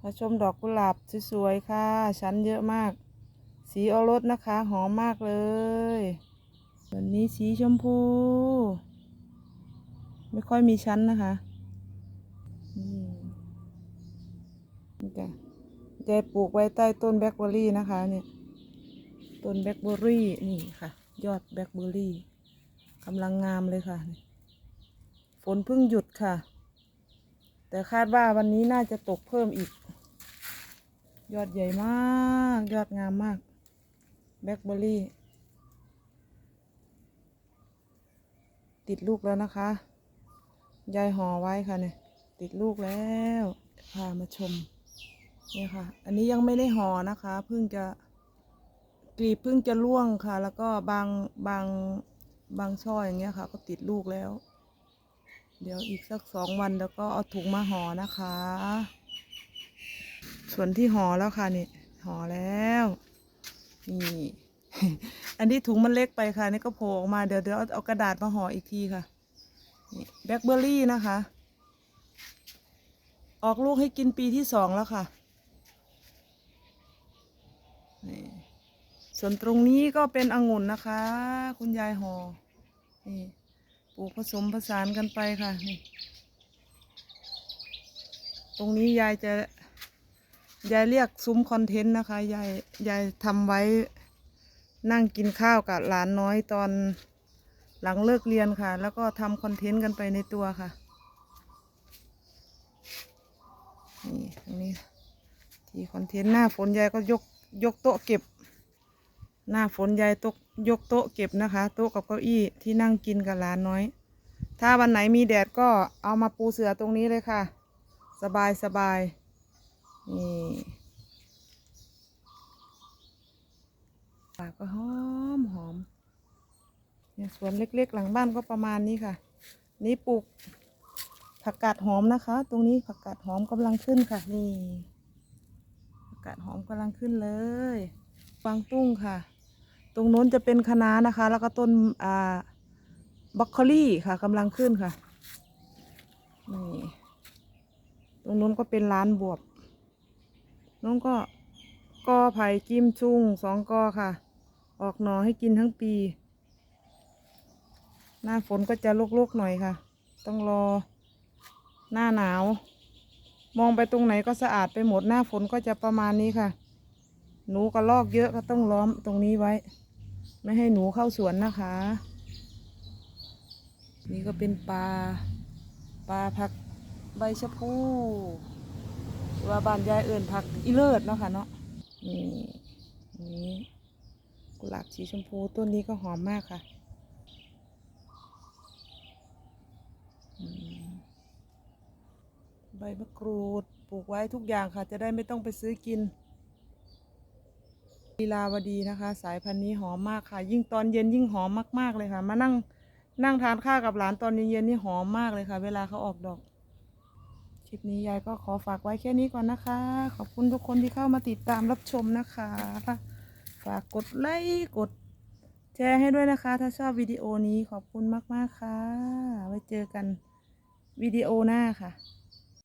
พาชมดอกกุหลาบสวยๆค่ะ ชั้นเยอะมาก สีออรสนะคะ หอมมากเลยวันนี้สีชมพู ไม่ค่อยมีชั้นนะคะนี่จ้ะยายปลูกไว้ใต้ต้นแบล็คเบอร์รี่นะคะ เนี่ย ต้นแบล็คเบอร์รี่นี่ค่ะ ยอดแบล็คเบอร์รี่กำลังงามเลยค่ะ ฝนเพิ่งหยุดค่ะ แต่คาดว่าวันนี้น่าจะตกเพิ่มอีก ยอดใหญ่มาก ยอดงามมาก แบล็คเบอร์รี่ ติดลูกแล้วนะคะ ยายห่อไว้ค่ะเนี่ย ติดลูกแล้วพามาชมนี่ค่ะ อันนี้ยังไม่ได้ห่อนะคะ เพิ่งจะกลีบเพิ่งจะร่วงค่ะ แล้วก็บางบางบางช่ออย่างเงี้ยค่ะ ก็ติดลูกแล้ว เดี๋ยวอีกสักสองวันแล้วก็เอาถุงมาห่อนะคะ ส่วนที่ห่อแล้วค่ะนี่ห่อแล้วนี่อันนี้ถุงมันเล็กไปค่ะ นี่ก็โผล่ออกมาเดี๋ยวเดี๋ยวเอากระดาษมาห่ออีกทีค่ะนี่แบล็คเบอร์รี่นะคะ ออกลูกให้กินปีที่สองแล้วค่ะนี่ส่วนตรงนี้ก็เป็นองุ่นนะคะ คุณยายห่อนี่ ลูกผสมผสานกันไปค่ะนี่ตรงนี้ยายจะยายเรียกซุ้มคอนเทนต์นะคะยายยายทำไว้นั่งกินข้าวกับหลานน้อยตอนหลังเลิกเรียนค่ะ แล้วก็ทำคอนเทนต์กันไปในตัวค่ะนี่ตรงนี้ที่คอนเทนต์หน้าฝนยายก็ยกยกโต๊ะเก็บ หน้าฝนยายตกยกโต๊ะเก็บนะคะ โต๊ะกับเก้าอี้ที่นั่งกินกับหลานน้อย ถ้าวันไหนมีแดดก็เอามาปูเสือตรงนี้เลยค่ะ สบายสบายนี่ปากก็หอมหอมเนี่ยสวนเล็กๆ หลังบ้านก็ประมาณนี้ค่ะ นี่ปลูกผักกาดหอมนะคะ ตรงนี้ผักกาดหอมกำลังขึ้นค่ะ นี่ผักกาดหอมกำลังขึ้นเลยฟางตุ้งค่ะ รงโน้นจะเป็นคะน้านะคะ แล้วก็ต้นอ่าบรอกโคลี่ค่ะกำลังขึ้นค่ะนี่ตรงโน้นก็เป็นร้านบวบน้องก็กอไผ่จิ้มจุ้งสองกอค่ะ ออกหน่อให้กินทั้งปี หน้าฝนก็จะลกๆหน่อยค่ะ ต้องรอหน้าหนาว มองไปตรงไหนก็สะอาดไปหมดหน้าฝนก็จะประมาณนี้ค่ะ หนูกระลอกเยอะก็ต้องล้อมตรงนี้ไว้ ไม่ให้หนูเข้าสวนนะคะ นี่ก็เป็นปลาปลาผักใบชะพูว่าบ้านยายเอื่นผักอีเลิศเนาะค่ะเนาะนี่นี่กุหลาบสีชมพูต้นนี้ก็หอมมากค่ะใบมะกรูดปลูกไว้ทุกอย่างค่ะ จะได้ไม่ต้องไปซื้อกิน ลีลาวดีนะคะ สายพันธุ์นี้หอมมากค่ะ ยิ่งตอนเย็นยิ่งหอมมาก ๆ เลยค่ะ มานั่งนั่งทานข้าวกับหลานตอนเย็นๆนี่หอมมากเลยค่ะ เวลาเขาออกดอก คลิปนี้ยายก็ขอฝากไว้แค่นี้ก่อนนะคะ ขอบคุณทุกคนที่เข้ามาติดตามรับชมนะคะ ฝากกดไลค์กดแชร์ให้ด้วยนะคะ ถ้าชอบวิดีโอนี้ขอบคุณมาก ๆ ค่ะ ไว้เจอกันวิดีโอหน้าค่ะ